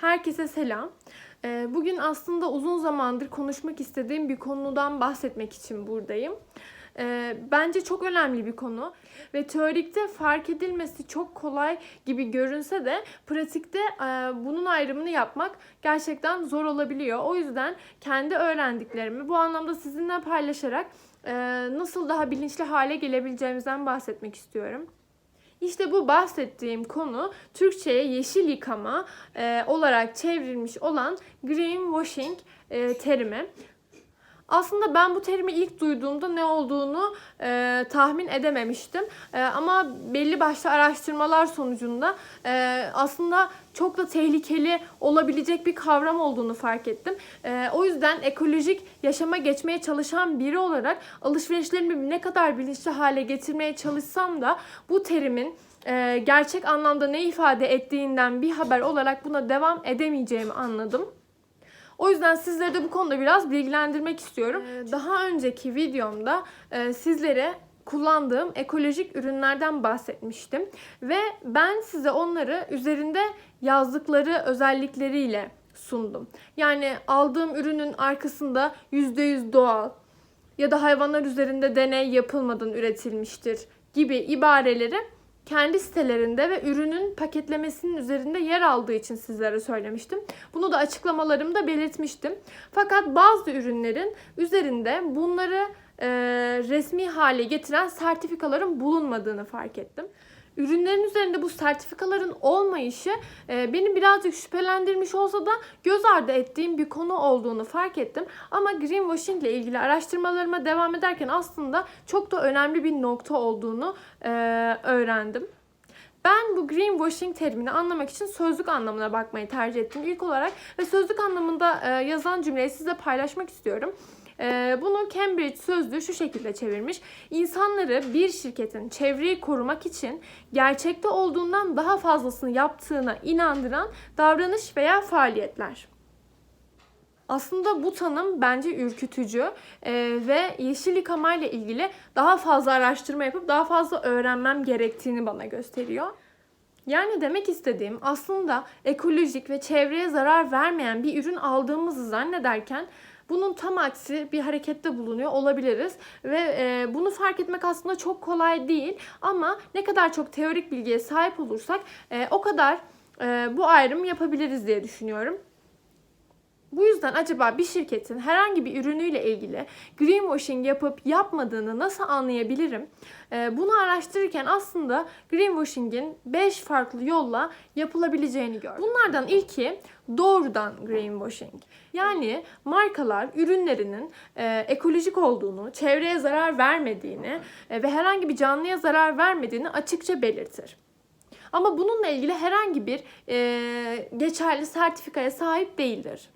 Herkese selam. Ee, Bugün aslında uzun zamandır konuşmak istediğim bir konudan bahsetmek için buradayım. Ee, Bence çok önemli bir konu ve teorikte fark edilmesi çok kolay gibi görünse de pratikte e, bunun ayrımını yapmak gerçekten zor olabiliyor. O yüzden kendi öğrendiklerimi bu anlamda sizinle paylaşarak e, nasıl daha bilinçli hale gelebileceğimizden bahsetmek istiyorum. İşte bu bahsettiğim konu Türkçe'ye yeşil yıkama e, olarak çevrilmiş olan greenwashing e, terimi. Aslında ben bu terimi ilk duyduğumda ne olduğunu e, tahmin edememiştim. E, ama belli başlı araştırmalar sonucunda e, aslında çok da tehlikeli olabilecek bir kavram olduğunu fark ettim. E, o yüzden ekolojik yaşama geçmeye çalışan biri olarak alışverişlerimi ne kadar bilinçli hale getirmeye çalışsam da bu terimin e, gerçek anlamda ne ifade ettiğinden bir haber olarak buna devam edemeyeceğimi anladım. O yüzden sizleri de bu konuda biraz bilgilendirmek istiyorum. Ee, Daha önceki videomda e, sizlere kullandığım ekolojik ürünlerden bahsetmiştim ve ben size onları üzerinde yazdıkları özellikleriyle sundum. Yani aldığım ürünün arkasında %100 doğal ya da hayvanlar üzerinde deney yapılmadan üretilmiştir gibi ibareleri kendi sitelerinde ve ürünün paketlemesinin üzerinde yer aldığı için sizlere söylemiştim. Bunu da açıklamalarımda belirtmiştim. Fakat bazı ürünlerin üzerinde bunları e, resmi hale getiren sertifikaların bulunmadığını fark ettim. Ürünlerin üzerinde bu sertifikaların olmayışı e, beni birazcık şüphelendirmiş olsa da göz ardı ettiğim bir konu olduğunu fark ettim. Ama greenwashing ile ilgili araştırmalarıma devam ederken aslında çok da önemli bir nokta olduğunu e, öğrendim. Ben bu greenwashing terimini anlamak için sözlük anlamına bakmayı tercih ettim ilk olarak ve sözlük anlamında e, yazan cümleyi size paylaşmak istiyorum. E, bunu Cambridge Sözlüğü şu şekilde çevirmiş. İnsanları bir şirketin çevreyi korumak için gerçekte olduğundan daha fazlasını yaptığına inandıran davranış veya faaliyetler. Aslında bu tanım bence ürkütücü e, ve yeşil yıkama ile ilgili daha fazla araştırma yapıp daha fazla öğrenmem gerektiğini bana gösteriyor. Yani demek istediğim aslında ekolojik ve çevreye zarar vermeyen bir ürün aldığımızı zannederken bunun tam aksi bir harekette bulunuyor olabiliriz ve e, bunu fark etmek aslında çok kolay değil ama ne kadar çok teorik bilgiye sahip olursak e, o kadar e, bu ayrımı yapabiliriz diye düşünüyorum. Bu yüzden acaba bir şirketin herhangi bir ürünüyle ilgili greenwashing yapıp yapmadığını nasıl anlayabilirim? Ee, bunu araştırırken aslında greenwashing'in 5 farklı yolla yapılabileceğini gördüm. Bunlardan ilki doğrudan greenwashing. Yani markalar ürünlerinin e, ekolojik olduğunu, çevreye zarar vermediğini e, ve herhangi bir canlıya zarar vermediğini açıkça belirtir. Ama bununla ilgili herhangi bir e, geçerli sertifikaya sahip değildir.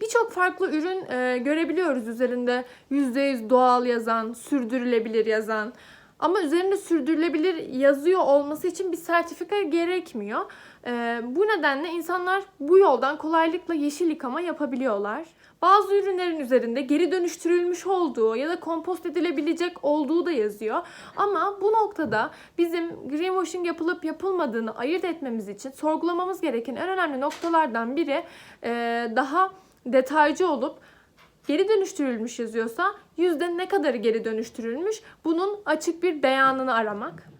Birçok farklı ürün e, görebiliyoruz üzerinde %100 doğal yazan, sürdürülebilir yazan. Ama üzerinde sürdürülebilir yazıyor olması için bir sertifika gerekmiyor. E, bu nedenle insanlar bu yoldan kolaylıkla yeşil yıkama yapabiliyorlar. Bazı ürünlerin üzerinde geri dönüştürülmüş olduğu ya da kompost edilebilecek olduğu da yazıyor. Ama bu noktada bizim greenwashing yapılıp yapılmadığını ayırt etmemiz için sorgulamamız gereken en önemli noktalardan biri e, daha detaycı olup geri dönüştürülmüş yazıyorsa yüzde ne kadarı geri dönüştürülmüş bunun açık bir beyanını aramak.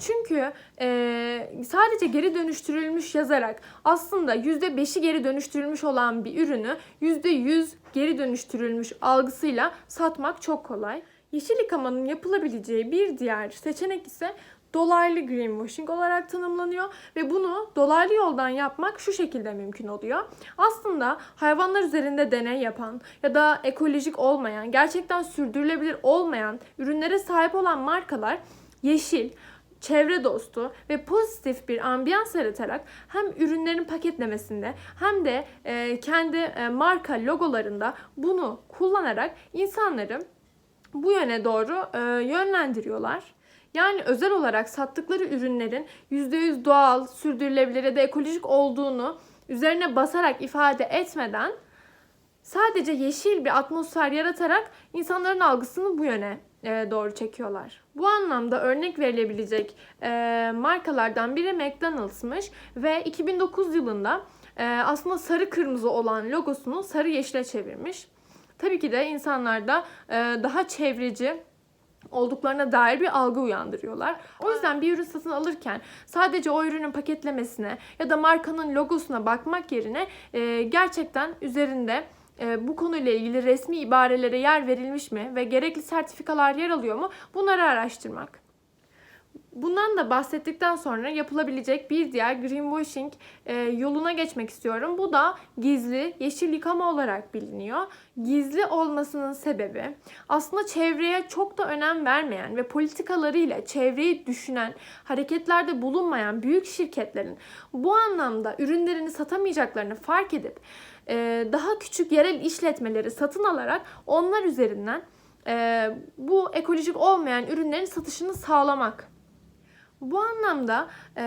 Çünkü e, sadece geri dönüştürülmüş yazarak aslında yüzde beşi geri dönüştürülmüş olan bir ürünü yüzde yüz geri dönüştürülmüş algısıyla satmak çok kolay. Yeşil yıkamanın yapılabileceği bir diğer seçenek ise dolaylı greenwashing olarak tanımlanıyor ve bunu dolaylı yoldan yapmak şu şekilde mümkün oluyor. Aslında hayvanlar üzerinde deney yapan ya da ekolojik olmayan, gerçekten sürdürülebilir olmayan ürünlere sahip olan markalar yeşil, çevre dostu ve pozitif bir ambiyans yaratarak hem ürünlerin paketlemesinde hem de e, kendi e, marka logolarında bunu kullanarak insanları bu yöne doğru e, yönlendiriyorlar. Yani özel olarak sattıkları ürünlerin %100 doğal, sürdürülebilir ya da ekolojik olduğunu üzerine basarak ifade etmeden sadece yeşil bir atmosfer yaratarak insanların algısını bu yöne e, doğru çekiyorlar. Bu anlamda örnek verilebilecek e, markalardan biri McDonald'smış ve 2009 yılında e, aslında sarı kırmızı olan logosunu sarı yeşile çevirmiş. Tabii ki de insanlarda daha çevreci olduklarına dair bir algı uyandırıyorlar. O yüzden bir ürün satın alırken sadece o ürünün paketlemesine ya da markanın logosuna bakmak yerine e, gerçekten üzerinde e, bu konuyla ilgili resmi ibarelere yer verilmiş mi ve gerekli sertifikalar yer alıyor mu bunları araştırmak. Bundan da bahsettikten sonra yapılabilecek bir diğer greenwashing e, yoluna geçmek istiyorum. Bu da gizli yeşil yıkama olarak biliniyor. Gizli olmasının sebebi aslında çevreye çok da önem vermeyen ve politikalarıyla çevreyi düşünen, hareketlerde bulunmayan büyük şirketlerin bu anlamda ürünlerini satamayacaklarını fark edip e, daha küçük yerel işletmeleri satın alarak onlar üzerinden e, bu ekolojik olmayan ürünlerin satışını sağlamak. Bu anlamda e,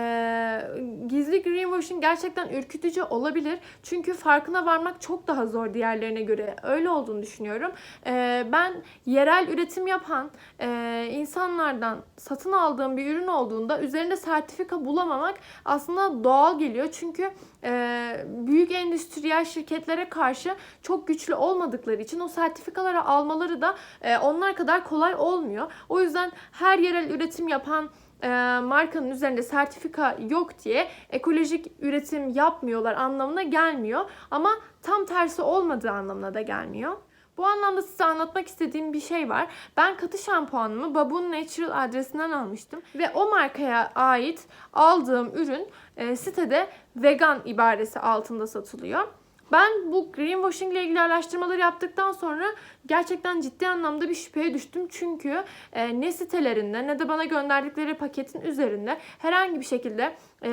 gizli greenwashing gerçekten ürkütücü olabilir. Çünkü farkına varmak çok daha zor diğerlerine göre. Öyle olduğunu düşünüyorum. E, ben yerel üretim yapan e, insanlardan satın aldığım bir ürün olduğunda üzerinde sertifika bulamamak aslında doğal geliyor. Çünkü e, büyük endüstriyel şirketlere karşı çok güçlü olmadıkları için o sertifikaları almaları da e, onlar kadar kolay olmuyor. O yüzden her yerel üretim yapan e, markanın üzerinde sertifika yok diye ekolojik üretim yapmıyorlar anlamına gelmiyor. Ama tam tersi olmadığı anlamına da gelmiyor. Bu anlamda size anlatmak istediğim bir şey var. Ben katı şampuanımı Baboon Natural adresinden almıştım. Ve o markaya ait aldığım ürün e, sitede vegan ibaresi altında satılıyor. Ben bu greenwashing ile ilgili araştırmaları yaptıktan sonra gerçekten ciddi anlamda bir şüpheye düştüm. Çünkü e, ne sitelerinde ne de bana gönderdikleri paketin üzerinde herhangi bir şekilde e,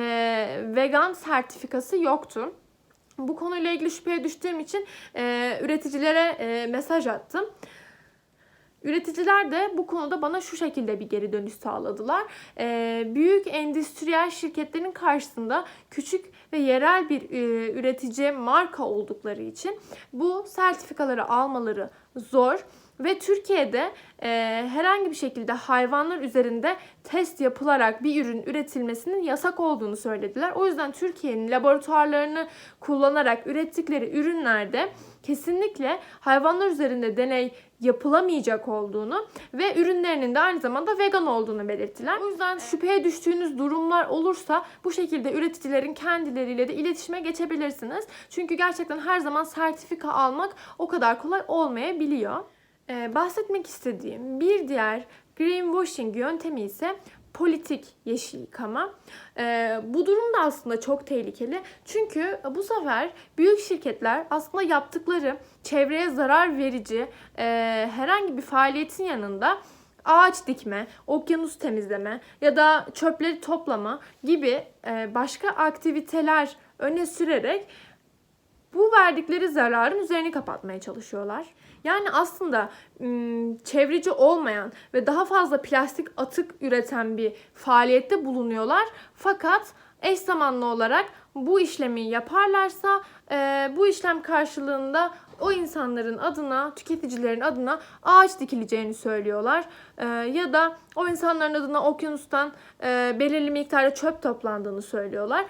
vegan sertifikası yoktu. Bu konuyla ilgili şüpheye düştüğüm için e, üreticilere e, mesaj attım. Üreticiler de bu konuda bana şu şekilde bir geri dönüş sağladılar. Ee, büyük endüstriyel şirketlerin karşısında küçük ve yerel bir e, üretici marka oldukları için bu sertifikaları almaları zor. Ve Türkiye'de e, herhangi bir şekilde hayvanlar üzerinde test yapılarak bir ürün üretilmesinin yasak olduğunu söylediler. O yüzden Türkiye'nin laboratuvarlarını kullanarak ürettikleri ürünlerde kesinlikle hayvanlar üzerinde deney yapılamayacak olduğunu ve ürünlerinin de aynı zamanda vegan olduğunu belirttiler. O yüzden şüpheye düştüğünüz durumlar olursa bu şekilde üreticilerin kendileriyle de iletişime geçebilirsiniz. Çünkü gerçekten her zaman sertifika almak o kadar kolay olmayabiliyor. Ee, bahsetmek istediğim bir diğer greenwashing yöntemi ise politik yeşil yıkama. Ee, bu durum da aslında çok tehlikeli. Çünkü bu sefer büyük şirketler aslında yaptıkları çevreye zarar verici e, herhangi bir faaliyetin yanında ağaç dikme, okyanus temizleme ya da çöpleri toplama gibi e, başka aktiviteler öne sürerek bu verdikleri zararın üzerini kapatmaya çalışıyorlar. Yani aslında çevreci olmayan ve daha fazla plastik atık üreten bir faaliyette bulunuyorlar. Fakat eş zamanlı olarak bu işlemi yaparlarsa bu işlem karşılığında o insanların adına, tüketicilerin adına ağaç dikileceğini söylüyorlar. ya da o insanların adına okyanustan belirli miktarda çöp toplandığını söylüyorlar.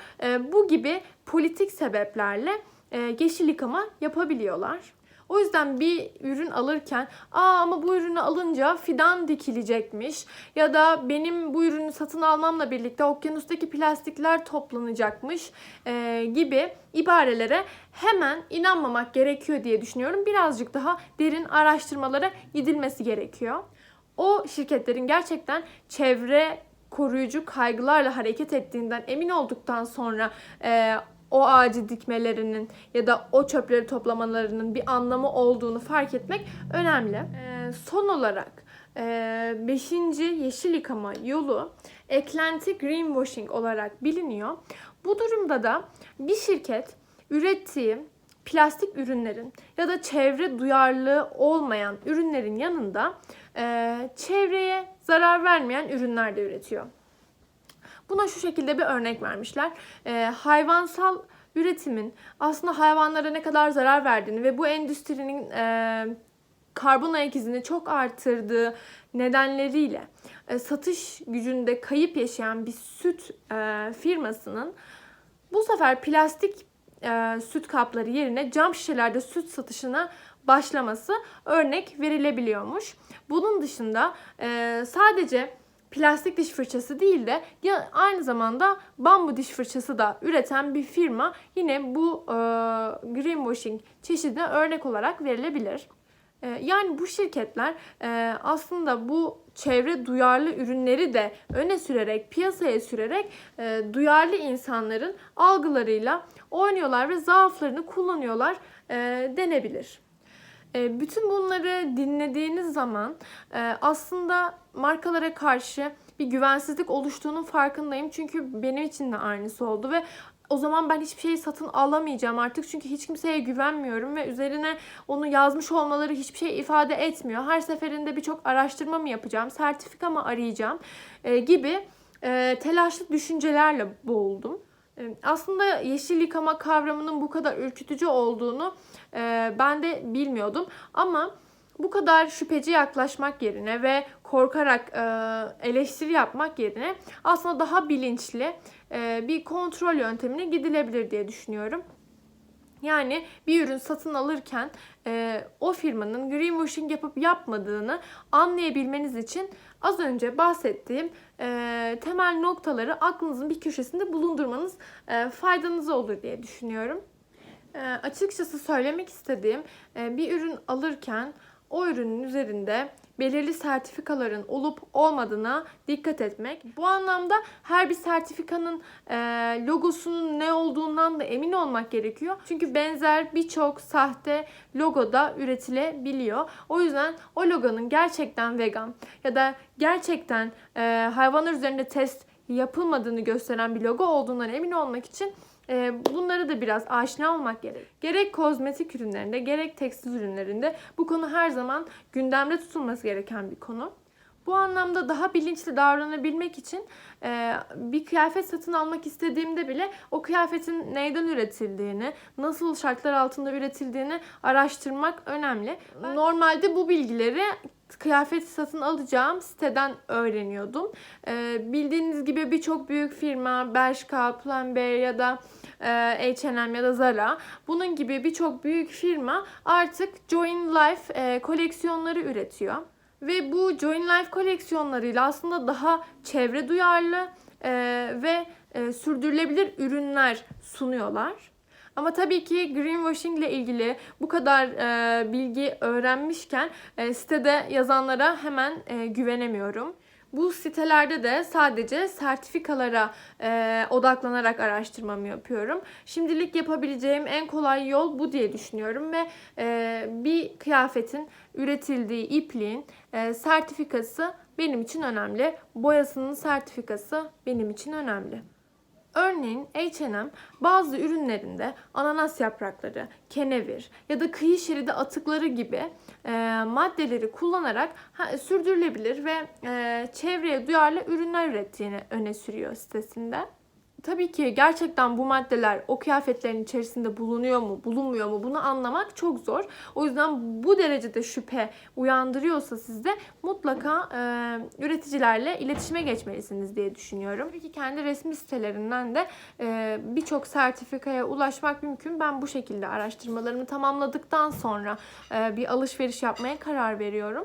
bu gibi politik sebeplerle yeşil yıkama yapabiliyorlar. O yüzden bir ürün alırken aa ama bu ürünü alınca fidan dikilecekmiş ya da benim bu ürünü satın almamla birlikte okyanustaki plastikler toplanacakmış e, gibi ibarelere hemen inanmamak gerekiyor diye düşünüyorum. Birazcık daha derin araştırmalara gidilmesi gerekiyor. O şirketlerin gerçekten çevre koruyucu kaygılarla hareket ettiğinden emin olduktan sonra e, o ağacı dikmelerinin ya da o çöpleri toplamalarının bir anlamı olduğunu fark etmek önemli. Ee, son olarak e, beşinci yeşil yıkama yolu eklenti greenwashing olarak biliniyor. Bu durumda da bir şirket ürettiği plastik ürünlerin ya da çevre duyarlılığı olmayan ürünlerin yanında e, çevreye zarar vermeyen ürünler de üretiyor. Buna şu şekilde bir örnek vermişler. E, hayvansal üretimin aslında hayvanlara ne kadar zarar verdiğini ve bu endüstrinin e, karbon ayak izini çok arttırdığı nedenleriyle e, satış gücünde kayıp yaşayan bir süt e, firmasının bu sefer plastik e, süt kapları yerine cam şişelerde süt satışına başlaması örnek verilebiliyormuş. Bunun dışında e, sadece plastik diş fırçası değil de ya aynı zamanda bambu diş fırçası da üreten bir firma yine bu e, greenwashing çeşidine örnek olarak verilebilir. E, yani bu şirketler e, aslında bu çevre duyarlı ürünleri de öne sürerek, piyasaya sürerek e, duyarlı insanların algılarıyla oynuyorlar ve zaaflarını kullanıyorlar denebilir. E, bütün bunları dinlediğiniz zaman e, aslında markalara karşı bir güvensizlik oluştuğunun farkındayım. Çünkü benim için de aynısı oldu ve o zaman ben hiçbir şeyi satın alamayacağım artık çünkü hiç kimseye güvenmiyorum ve üzerine onu yazmış olmaları hiçbir şey ifade etmiyor. Her seferinde birçok araştırma mı yapacağım, sertifika mı arayacağım e, gibi e, telaşlı düşüncelerle boğuldum. Aslında yeşil yıkama kavramının bu kadar ürkütücü olduğunu ben de bilmiyordum ama bu kadar şüpheci yaklaşmak yerine ve korkarak eleştiri yapmak yerine aslında daha bilinçli bir kontrol yöntemine gidilebilir diye düşünüyorum. Yani bir ürün satın alırken e, o firmanın greenwashing yapıp yapmadığını anlayabilmeniz için az önce bahsettiğim e, temel noktaları aklınızın bir köşesinde bulundurmanız e, faydanıza olur diye düşünüyorum. E, açıkçası söylemek istediğim e, bir ürün alırken o ürünün üzerinde belirli sertifikaların olup olmadığına dikkat etmek. Bu anlamda her bir sertifikanın e, logosunun ne olduğundan da emin olmak gerekiyor. Çünkü benzer birçok sahte logo da üretilebiliyor. O yüzden o logonun gerçekten vegan ya da gerçekten e, hayvanlar üzerinde test yapılmadığını gösteren bir logo olduğundan emin olmak için e, bunları da biraz aşina olmak gerek. Gerek kozmetik ürünlerinde gerek tekstil ürünlerinde bu konu her zaman gündemde tutulması gereken bir konu. Bu anlamda daha bilinçli davranabilmek için e, bir kıyafet satın almak istediğimde bile o kıyafetin neyden üretildiğini, nasıl şartlar altında üretildiğini araştırmak önemli. Normalde bu bilgileri kıyafet satın alacağım siteden öğreniyordum. E, bildiğiniz gibi birçok büyük firma, Bershka, Pull&Bear ya da e, H&M ya da Zara bunun gibi birçok büyük firma artık Join Life e, koleksiyonları üretiyor. Ve bu Join Life koleksiyonlarıyla aslında daha çevre duyarlı e, ve e, sürdürülebilir ürünler sunuyorlar. Ama tabii ki greenwashing ile ilgili bu kadar e, bilgi öğrenmişken e, sitede yazanlara hemen e, güvenemiyorum. Bu sitelerde de sadece sertifikalara e, odaklanarak araştırmamı yapıyorum. Şimdilik yapabileceğim en kolay yol bu diye düşünüyorum ve e, bir kıyafetin üretildiği ipliğin e, sertifikası benim için önemli. Boyasının sertifikası benim için önemli. Örneğin H&M bazı ürünlerinde ananas yaprakları, kenevir ya da kıyı şeridi atıkları gibi e, maddeleri kullanarak ha, sürdürülebilir ve e, çevreye duyarlı ürünler ürettiğini öne sürüyor sitesinde. Tabii ki gerçekten bu maddeler o kıyafetlerin içerisinde bulunuyor mu, bulunmuyor mu bunu anlamak çok zor. O yüzden bu derecede şüphe uyandırıyorsa sizde mutlaka e, üreticilerle iletişime geçmelisiniz diye düşünüyorum. Tabii ki kendi resmi sitelerinden de e, birçok sertifikaya ulaşmak mümkün. Ben bu şekilde araştırmalarımı tamamladıktan sonra e, bir alışveriş yapmaya karar veriyorum.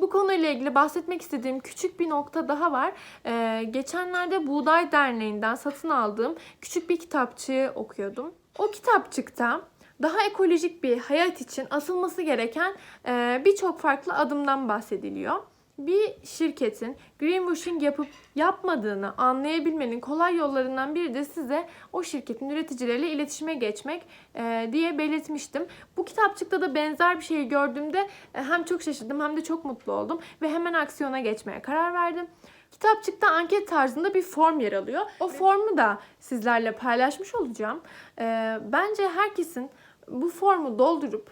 Bu konuyla ilgili bahsetmek istediğim küçük bir nokta daha var. Ee, geçenlerde Buğday Derneği'nden satın aldığım küçük bir kitapçığı okuyordum. O kitapçıkta daha ekolojik bir hayat için asılması gereken e, birçok farklı adımdan bahsediliyor bir şirketin greenwashing yapıp yapmadığını anlayabilmenin kolay yollarından biri de size o şirketin üreticileriyle iletişime geçmek e, diye belirtmiştim. Bu kitapçıkta da benzer bir şeyi gördüğümde e, hem çok şaşırdım hem de çok mutlu oldum ve hemen aksiyona geçmeye karar verdim. Kitapçıkta anket tarzında bir form yer alıyor. O formu da sizlerle paylaşmış olacağım. E, bence herkesin bu formu doldurup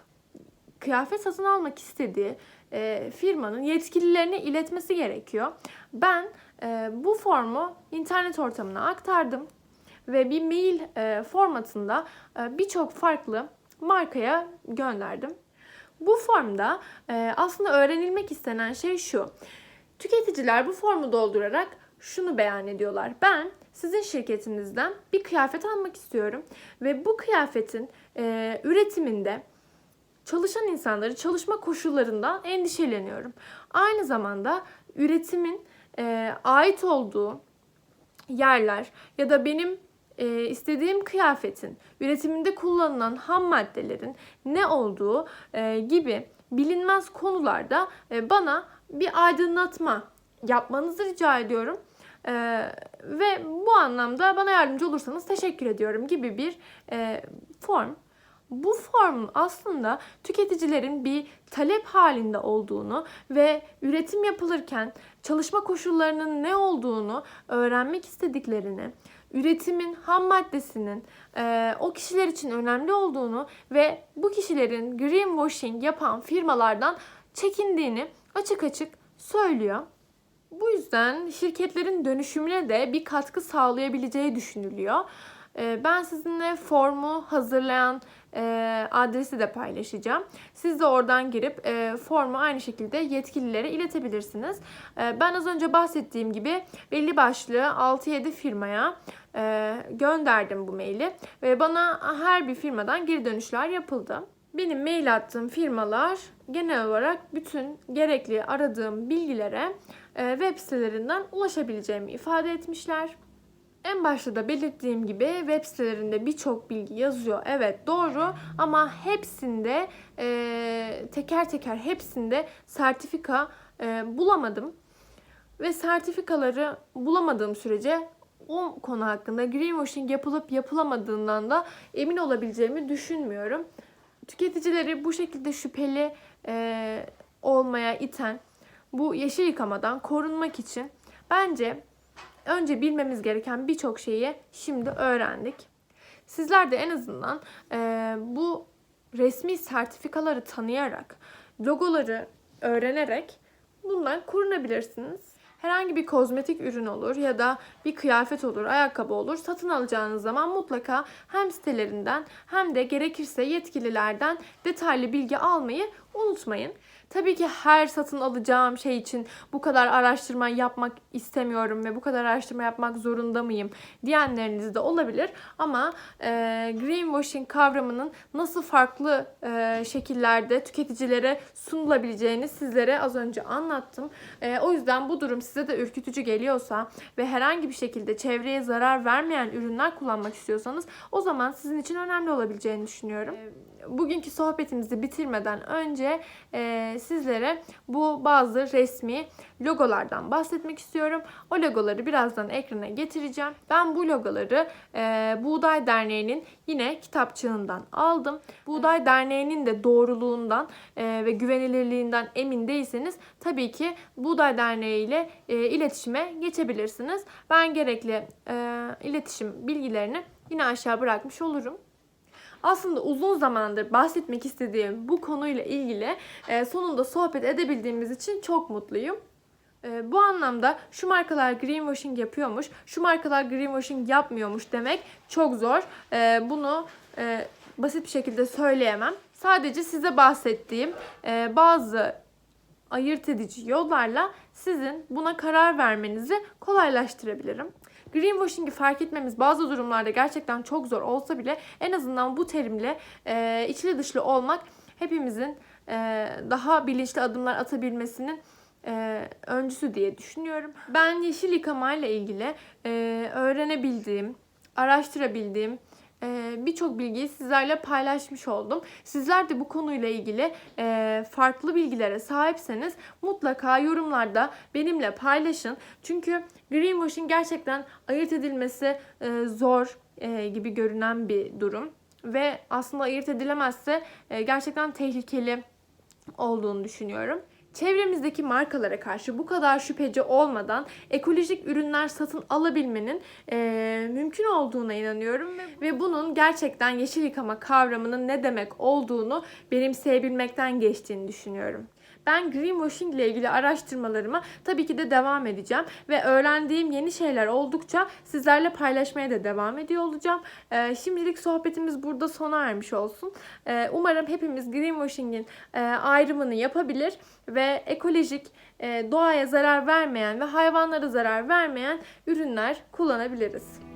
kıyafet satın almak istediği e, firmanın yetkililerine iletmesi gerekiyor. Ben e, bu formu internet ortamına aktardım ve bir mail e, formatında e, birçok farklı markaya gönderdim. Bu formda e, aslında öğrenilmek istenen şey şu. Tüketiciler bu formu doldurarak şunu beyan ediyorlar. Ben sizin şirketinizden bir kıyafet almak istiyorum ve bu kıyafetin e, üretiminde çalışan insanları çalışma koşullarından endişeleniyorum. Aynı zamanda üretimin e, ait olduğu yerler ya da benim e, istediğim kıyafetin üretiminde kullanılan ham maddelerin ne olduğu e, gibi bilinmez konularda e, bana bir aydınlatma yapmanızı rica ediyorum. E, ve bu anlamda bana yardımcı olursanız teşekkür ediyorum gibi bir e, form. Bu formun aslında tüketicilerin bir talep halinde olduğunu ve üretim yapılırken çalışma koşullarının ne olduğunu öğrenmek istediklerini, üretimin ham maddesinin e, o kişiler için önemli olduğunu ve bu kişilerin greenwashing yapan firmalardan çekindiğini açık açık söylüyor. Bu yüzden şirketlerin dönüşümüne de bir katkı sağlayabileceği düşünülüyor. E, ben sizinle formu hazırlayan e, adresi de paylaşacağım. Siz de oradan girip e, formu aynı şekilde yetkililere iletebilirsiniz. E, ben az önce bahsettiğim gibi belli başlı 6-7 firmaya e, gönderdim bu maili ve bana her bir firmadan geri dönüşler yapıldı. Benim mail attığım firmalar genel olarak bütün gerekli aradığım bilgilere e, web sitelerinden ulaşabileceğimi ifade etmişler. En başta da belirttiğim gibi web sitelerinde birçok bilgi yazıyor. Evet doğru ama hepsinde e, teker teker hepsinde sertifika e, bulamadım. Ve sertifikaları bulamadığım sürece o konu hakkında greenwashing yapılıp yapılamadığından da emin olabileceğimi düşünmüyorum. Tüketicileri bu şekilde şüpheli e, olmaya iten bu yeşil yıkamadan korunmak için bence önce bilmemiz gereken birçok şeyi şimdi öğrendik. Sizler de en azından e, bu resmi sertifikaları tanıyarak, logoları öğrenerek bundan korunabilirsiniz. Herhangi bir kozmetik ürün olur ya da bir kıyafet olur, ayakkabı olur. Satın alacağınız zaman mutlaka hem sitelerinden hem de gerekirse yetkililerden detaylı bilgi almayı unutmayın. Tabii ki her satın alacağım şey için bu kadar araştırma yapmak istemiyorum ve bu kadar araştırma yapmak zorunda mıyım diyenleriniz de olabilir. Ama e, greenwashing kavramının nasıl farklı e, şekillerde tüketicilere sunulabileceğini sizlere az önce anlattım. E, o yüzden bu durum size de ürkütücü geliyorsa ve herhangi bir şekilde çevreye zarar vermeyen ürünler kullanmak istiyorsanız o zaman sizin için önemli olabileceğini düşünüyorum. E, bugünkü sohbetimizi bitirmeden önce e, sizlere bu bazı resmi logolardan bahsetmek istiyorum. O logoları birazdan ekrana getireceğim. Ben bu logoları e, Buğday Derneği'nin yine kitapçığından aldım. Buğday Derneği'nin de doğruluğundan e, ve güvenilirliğinden emin değilseniz tabii ki Buğday Derneği ile e, iletişime geçebilirsiniz. Ben gerekli e, iletişim bilgilerini yine aşağı bırakmış olurum aslında uzun zamandır bahsetmek istediğim bu konuyla ilgili e, sonunda sohbet edebildiğimiz için çok mutluyum. E, bu anlamda şu markalar greenwashing yapıyormuş, şu markalar greenwashing yapmıyormuş demek çok zor. E, bunu basit bir şekilde söyleyemem. Sadece size bahsettiğim bazı ayırt edici yollarla sizin buna karar vermenizi kolaylaştırabilirim. Greenwashing'i fark etmemiz bazı durumlarda gerçekten çok zor olsa bile en azından bu terimle e, içli dışlı olmak hepimizin e, daha bilinçli adımlar atabilmesinin e, öncüsü diye düşünüyorum. Ben yeşil yıkama ile ilgili e, öğrenebildiğim, araştırabildiğim, e, birçok bilgiyi sizlerle paylaşmış oldum. Sizler de bu konuyla ilgili e, farklı bilgilere sahipseniz mutlaka yorumlarda benimle paylaşın. Çünkü greenwashing gerçekten ayırt edilmesi e, zor gibi görünen bir durum ve aslında ayırt edilemezse gerçekten tehlikeli olduğunu düşünüyorum çevremizdeki markalara karşı bu kadar şüpheci olmadan ekolojik ürünler satın alabilmenin e, mümkün olduğuna inanıyorum ve bunun gerçekten yeşil yıkama kavramının ne demek olduğunu benimseyebilmekten geçtiğini düşünüyorum. Ben greenwashing ile ilgili araştırmalarıma tabii ki de devam edeceğim ve öğrendiğim yeni şeyler oldukça sizlerle paylaşmaya da devam ediyor olacağım. Ee, şimdilik sohbetimiz burada sona ermiş olsun. Ee, umarım hepimiz greenwashing'in e, ayrımını yapabilir ve ekolojik, e, doğaya zarar vermeyen ve hayvanlara zarar vermeyen ürünler kullanabiliriz.